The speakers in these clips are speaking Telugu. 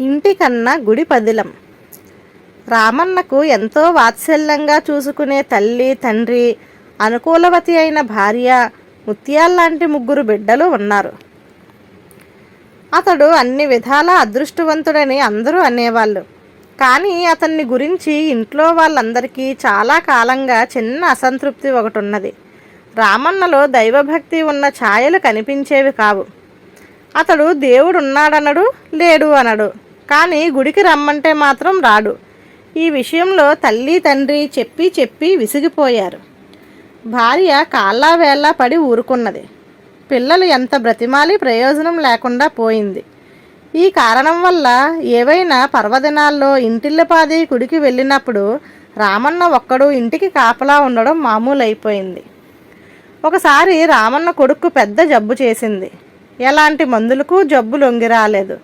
ఇంటికన్నా గుడి పదిలం. రామన్నకు ఎంతో వాత్సల్యంగా చూసుకునే తల్లి తండ్రి అనుకూలవతి అయిన భార్య ముత్యాల్లాంటి ముగ్గురు బిడ్డలు ఉన్నారు. అతడు అన్ని విధాలా అదృష్టవంతుడని అందరూ అనేవాళ్ళు. కానీ అతన్ని గురించి ఇంట్లో వాళ్ళందరికీ చాలా కాలంగా చిన్న అసంతృప్తి ఒకటి ఉన్నది రామన్నలో దైవభక్తి ఉన్న ఛాయలు కనిపించేవి కావు. అతడు దేవుడున్నాడనడు లేడు అనడు. కానీ గుడికి రమ్మంటే మాత్రం రాడు. ఈ విషయంలో తల్లి తండ్రి చెప్పి చెప్పి విసిగిపోయారు. భార్య కాళ్ళా వేళ్ళ పడి ఊరుకున్నది. పిల్లలు ఎంత బ్రతిమాలి ప్రయోజనం లేకుండా పోయింది. ఈ కారణం వల్ల ఏవైనా పర్వదినాల్లో ఇంటిల్లపాది గుడికి వెళ్ళినప్పుడు రామన్న ఒక్కడు ఇంటికి కాపలా ఉండడం మామూలు అయిపోయింది ఒకసారి రామన్న కొడుకు పెద్ద జబ్బు చేసింది. ఎలాంటి మందులకు జబ్బు లొంగి రాలేదు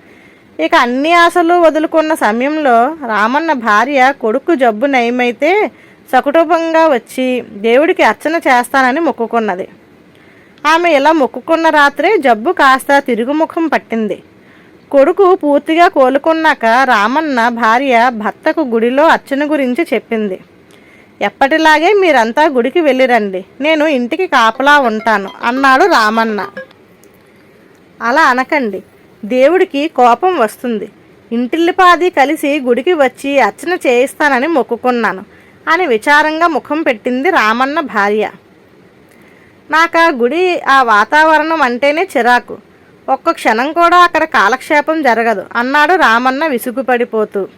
ఇక అన్ని ఆశలు వదులుకున్న సమయంలో రామన్న భార్య కొడుకు జబ్బు నయమైతే సకుటుంబంగా వచ్చి దేవుడికి అర్చన చేస్తానని మొక్కుకున్నది. ఆమె ఇలా మొక్కుకున్న రాత్రే జబ్బు కాస్త తిరుగుముఖం పట్టింది. కొడుకు పూర్తిగా కోలుకున్నాక రామన్న భార్య భర్తకు గుడిలో అర్చన గురించి చెప్పింది. ఎప్పటిలాగే మీరంతా గుడికి వెళ్ళిరండి. నేను ఇంటికి కాపలా ఉంటాను అన్నాడు రామన్న. అలా అనకండి. దేవుడికి కోపం వస్తుంది. ఇంటిల్లిపాది కలిసి గుడికి వచ్చి అర్చన చేయిస్తానని మొక్కుకున్నాను. అని విచారంగా ముఖం పెట్టింది రామన్న భార్య. నాకు ఆ గుడి ఆ వాతావరణం అంటేనే చిరాకు. ఒక్క క్షణం కూడా అక్కడ కాలక్షేపం జరగదు అన్నాడు రామన్న విసుగుపడిపోతూ.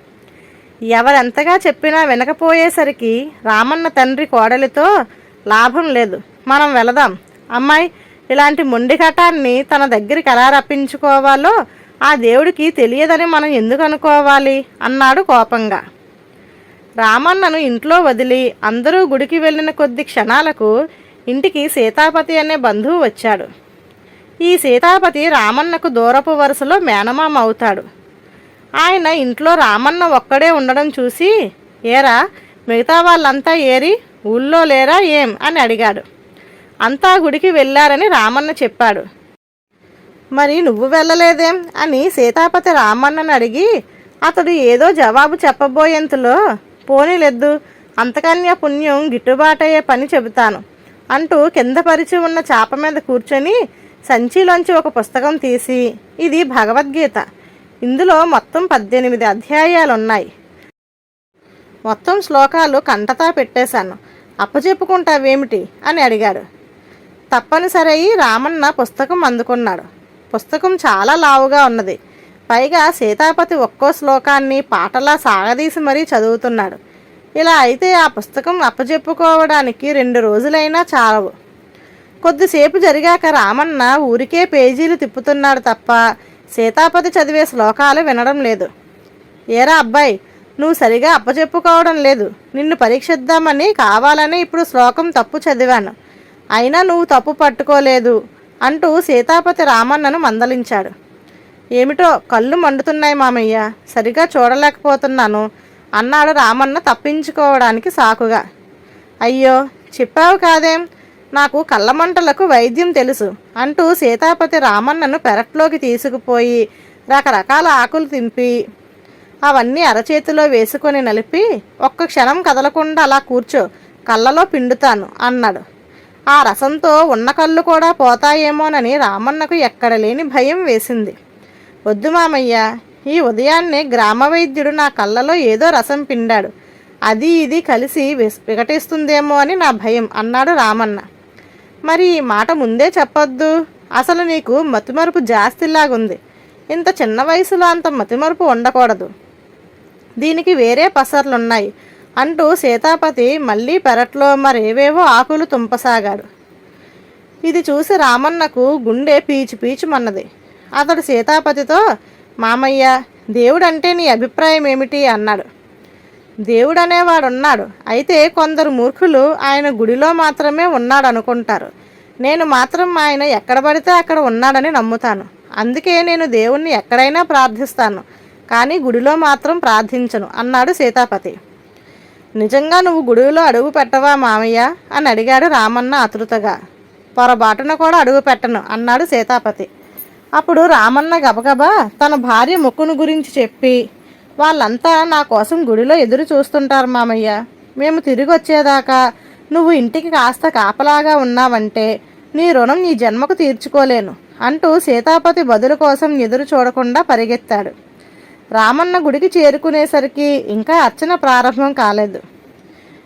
ఎవరెంతగా చెప్పినా వినకపోయేసరికి రామన్న తండ్రి కోడలితో లాభం లేదు మనం వెళదాం. అమ్మాయి ఇలాంటి మొండి ఘటాన్ని తన దగ్గరికి ఎలా రప్పించుకోవాలో ఆ దేవుడికి తెలియదని మనం ఎందుకు అనుకోవాలి? అన్నాడు కోపంగా. రామన్నను ఇంట్లో వదిలి అందరూ గుడికి వెళ్ళిన కొద్ది క్షణాలకు ఇంటికి సీతాపతి అనే బంధువు వచ్చాడు. ఈ సీతాపతి రామన్నకు దూరపు వరుసలో మేనమామ అవుతాడు. ఆయన ఇంట్లో రామన్న ఒక్కడే ఉండడం చూసి ఏరా మిగతా వాళ్ళంతా ఏరి ఊళ్ళో లేరా ఏం? అని అడిగాడు. అంతా గుడికి వెళ్ళారని రామన్న చెప్పాడు. మరి నువ్వు వెళ్ళలేదేం? అని సీతాపతి రామన్నని అడిగి అతడు ఏదో జవాబు చెప్పబోయేంతలో పోనీలెద్దు అంతకన్య పుణ్యం గిట్టుబాటయ్యే పని చెబుతాను అంటూ కింద పరిచి ఉన్న చాప మీద కూర్చొని సంచిలోంచి ఒక పుస్తకం తీసి ఇది భగవద్గీత. ఇందులో మొత్తం పద్దెనిమిది అధ్యాయాలు ఉన్నాయి మొత్తం శ్లోకాలు కంటతా పెట్టేశాను. అప్పచెప్పుకుంటావేమిటి అని అడిగాడు. తప్పనిసరి అయి రామన్న పుస్తకం అందుకున్నాడు. పుస్తకం చాలా లావుగా ఉన్నది. పైగా సీతాపతి ఒక్కో శ్లోకాన్ని పాటలా సాగదీసి మరీ చదువుతున్నాడు. ఇలా అయితే ఆ పుస్తకం అప్పజెప్పుకోవడానికి రెండు రోజులైనా చాలవు. కొద్దిసేపు జరిగాక రామన్న ఊరికే పేజీలు తిప్పుతున్నాడు తప్ప సీతాపతి చదివే శ్లోకాలు వినడం లేదు. ఏరా అబ్బాయి నువ్వు సరిగా అప్పచెప్పుకోవడం లేదు. నిన్ను పరీక్షిద్దామని కావాలని ఇప్పుడు శ్లోకం తప్పు చదివాను. అయినా నువ్వు తప్పు పట్టుకోలేదు అంటూ సీతాపతి రామన్నను మందలించాడు. ఏమిటో కళ్ళు మండుతున్నాయి మామయ్య సరిగా చూడలేకపోతున్నాను అన్నాడు రామన్న తప్పించుకోవడానికి సాకుగా. అయ్యో చెప్పావు కాదేం నాకు కళ్ళమంటలకు వైద్యం తెలుసు అంటూ సీతాపతి రామన్నను పెరట్లోకి తీసుకుపోయి రకరకాల ఆకులు తింపి అవన్నీ అరచేతిలో వేసుకొని నలిపి ఒక్క క్షణం కదలకుండా అలా కూర్చో కళ్ళలో పిండుతాను అన్నాడు. ఆ రసంతో ఉన్న కళ్ళు కూడా పోతాయేమోనని రామన్నకు ఎక్కడ లేని భయం వేసింది. వద్దు మామయ్య ఈ ఉదయాన్నే గ్రామ వైద్యుడు నా కళ్ళలో ఏదో రసం పిండాడు. అది ఇది కలిసి విస్- వికటిస్తుందేమో అని నా భయం అన్నాడు రామన్న. మరి ఈ మాట ముందే చెప్పొద్దు. అసలు నీకు మతిమరుపు జాస్తిలాగుంది. ఇంత చిన్న వయసులో అంత మతిమరుపు ఉండకూడదు. దీనికి వేరే పసర్లున్నాయి. అంటూ సీతాపతి మళ్ళీ పెరట్లో మరేవేవో ఆకులు తుంపసాగాడు. ఇది చూసి రామన్నకు గుండె పీచు పీచుమన్నది. అతడు సీతాపతితో మామయ్య దేవుడంటే నీ అభిప్రాయం ఏమిటి అన్నాడు. దేవుడనేవాడున్నాడు. అయితే కొందరు మూర్ఖులు ఆయన గుడిలో మాత్రమే ఉన్నాడు అనుకుంటారు నేను మాత్రం ఆయన ఎక్కడ పడితే అక్కడ ఉన్నాడని నమ్ముతాను. అందుకే నేను దేవుణ్ణి ఎక్కడైనా ప్రార్థిస్తాను. కానీ గుడిలో మాత్రం ప్రార్థించను అన్నాడు సీతాపతి. నిజంగా నువ్వు గుడిలో అడుగు పెట్టవా మామయ్య? అని అడిగాడు రామన్న ఆతృతగా. పొరబాటున కూడా అడుగు పెట్టను అన్నాడు సీతాపతి. అప్పుడు రామన్న గబగబా తన భార్య ముక్కును గురించి చెప్పి వాళ్ళంతా నా కోసం గుడిలో ఎదురు చూస్తుంటారు మామయ్య. మేము తిరిగి వచ్చేదాకా నువ్వు ఇంటికి కాస్త కాపలాగా ఉన్నావంటే నీ రుణం నీ జన్మకు తీర్చుకోలేను అంటూ సీతాపతి బదులు కోసం ఎదురు చూడకుండా పరిగెత్తాడు. రామన్న గుడికి చేరుకునేసరికి ఇంకా అర్చన ప్రారంభం కాలేదు.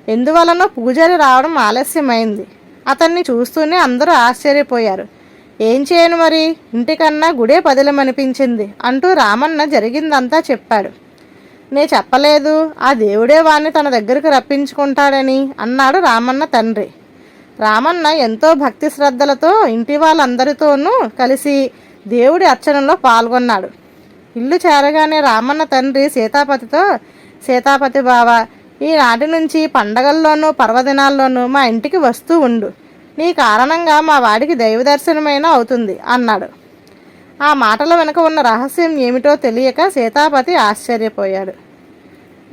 ఎందువలన పూజారి రావడం ఆలస్యమైంది. అతన్ని చూస్తూనే అందరూ ఆశ్చర్యపోయారు. ఏం చేయను మరి? ఇంటికన్నా గుడే పదిలమనిపించింది అంటూ రామన్న జరిగిందంతా చెప్పాడు. నే చెప్పలేదు. ఆ దేవుడే వాణ్ణి తన దగ్గరకు రప్పించుకుంటాడని అన్నాడు రామన్న తండ్రి. రామన్న ఎంతో భక్తి శ్రద్ధలతో ఇంటి వాళ్ళందరితోనూ కలిసి దేవుడి అర్చనలో పాల్గొన్నాడు. ఇల్లు చేరగానే రామన్న తండ్రి సీతాపతితో సీతాపతి బావ ఈనాటి నుంచి పండగల్లోనూ పర్వదినాల్లోనూ మా ఇంటికి వస్తూ ఉండు. నీ కారణంగా మా వాడికి దైవ దర్శనమైనా అవుతుంది అన్నాడు. ఆ మాటల వెనుక ఉన్న రహస్యం ఏమిటో తెలియక సీతాపతి ఆశ్చర్యపోయాడు.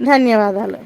ధన్యవాదాలు.